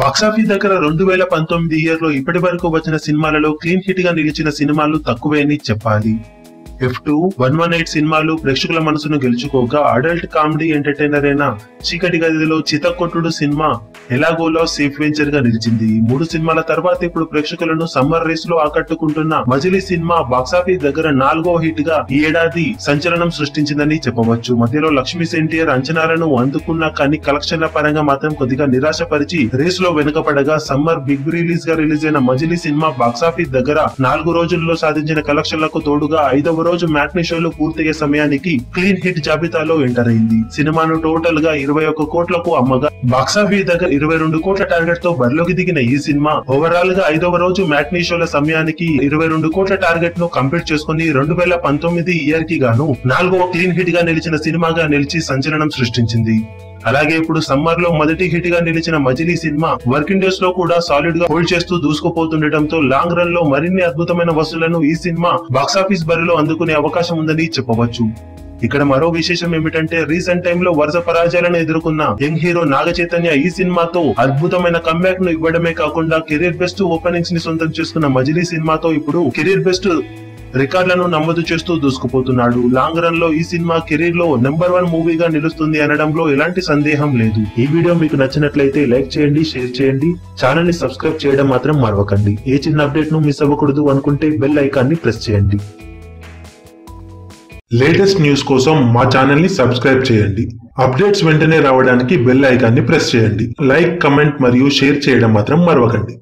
Box office దగ్గర రెండు వేల పంతొమ్మిది ఇయర్లో ఇప్పటి వరకు వచ్చిన సినిమాలలో క్లీన్ హిట్గా నిలిచిన సినిమాలు తక్కువే అని చెప్పాలి. F two one one eight సినిమాలు ప్రేక్షకుల మనసును గెలుచుకోగా అడల్ట్ కామెడీ ఎంటర్టైనర్ అయిన చీకటి గదిలో చితకొట్టుడు సినిమా ఎలాగోలో సేఫ్ వెంచర్గా నిలిచింది. మూడు సినిమాల తర్వాత ఇప్పుడు ప్రేక్షకులను సమ్మర్ రేస్లో ఆకట్టుకుంటున్న మజిలీ సినిమా బాక్సాఫీస్ దగ్గర నాలుగో హిట్గా ఈ ఏడాది సంచలనం సృష్టించిందని చెప్పవచ్చు. మధ్యలో లక్ష్మీ సెంటియర్ అంచనాలను అందుకున్న కానీ కలెక్షన్ల పరంగా మాత్రం కొద్దిగా నిరాశపరిచి రేస్లో వెనుకపడగా సమ్మర్ బిగ్ రిలీజ్గా రిలీజ్ అయిన మజిలీ సినిమా బాక్సాఫీస్ దగ్గర నాలుగు రోజుల్లో సాధించిన కలెక్షన్లకు తోడుగా ఐదవ రోజు మ్యాట్ని షోలు పూర్తయ్యే సమయానికి క్లీన్ హిట్ జాబితాలో ఎంటర్ అయింది. సినిమాను టోటల్గా ఇరవై ఒక్క కోట్లకు అమ్మగా. బాక్సాఫీస్ దగ్గర ఇరవై రెండు కోట్ల టార్గెట్తో బరిలోకి దిగిన ఈ సినిమా ఓవరాల్గా ఐదవ రోజు మ్యాట్నీ షోల సమయానికి ఇరవై రెండు కోట్ల టార్గెట్ను కంప్లీట్ చేసుకుని రెండు వేల పంతొమ్మిది ఇయర్కి గాను నాలుగవ క్లీన్ హిట్గా నిలిచిన సినిమాగా నిలిచి సంచలనం సృష్టించింది. అలాగే ఇప్పుడు సమ్మర్లో మొదటి హిట్గా నిలిచిన మజిలీ సినిమా వర్కింగ్ డేస్లో కూడా సాలిడ్గా హోల్డ్ చేస్తూ దూసుకుపోతుండటంతో లాంగ్ రన్లో మరిన్ని అద్భుతమైన వసూలను ఈ సినిమా బాక్సాఫీస్ బరిలో అందుకునే అవకాశం ఉందని చెప్పవచ్చు. ఇక్కడ మరో విశేషం ఏమిటంటే రీసెంట్ టైమ్లో వరుస పరాజయాలను ఎదుర్కొన్న యంగ్ హీరో నాగ చైతన్య ఈ సినిమాతో అద్భుతమైన కంబ్యాక్ను ఇవ్వడమే కాకుండా కెరీర్ బెస్ట్ ఓపెనింగ్స్ని సొంతం చేసుకున్న మజిలీ సినిమాతో ఇప్పుడు కెరీర్ బెస్ట్ రికార్డులను నమోదు చేస్తూ దూసుకుపోతున్నాడు. లాంగ్ రన్లో ఈ సినిమా కెరీర్లో నెంబర్ వన్ మూవీగా నిలుస్తుంది అనడంలో ఎలాంటి సందేహం లేదు. ఈ వీడియో మీకు నచ్చినట్లయితే లైక్ చేయండి షేర్ చేయండి. ఛానల్ని సబ్స్క్రైబ్ చేయడం మాత్రం మరవకండి. ఏ చిన్న అప్డేట్ను మిస్ అవ్వకూడదు అనుకుంటే బెల్ ఐకాన్ని ప్రెస్ చేయండి. లేటెస్ట్ న్యూస్ కోసం మా ఛానల్ని సబ్స్క్రైబ్ చేయండి. అప్డేట్స్ వెంటనే రావడానికి బెల్ ఐకాన్ని ప్రెస్ చేయండి. లైక్ కమెంట్ మరియు షేర్ చేయడం మాత్రం మరవకండి.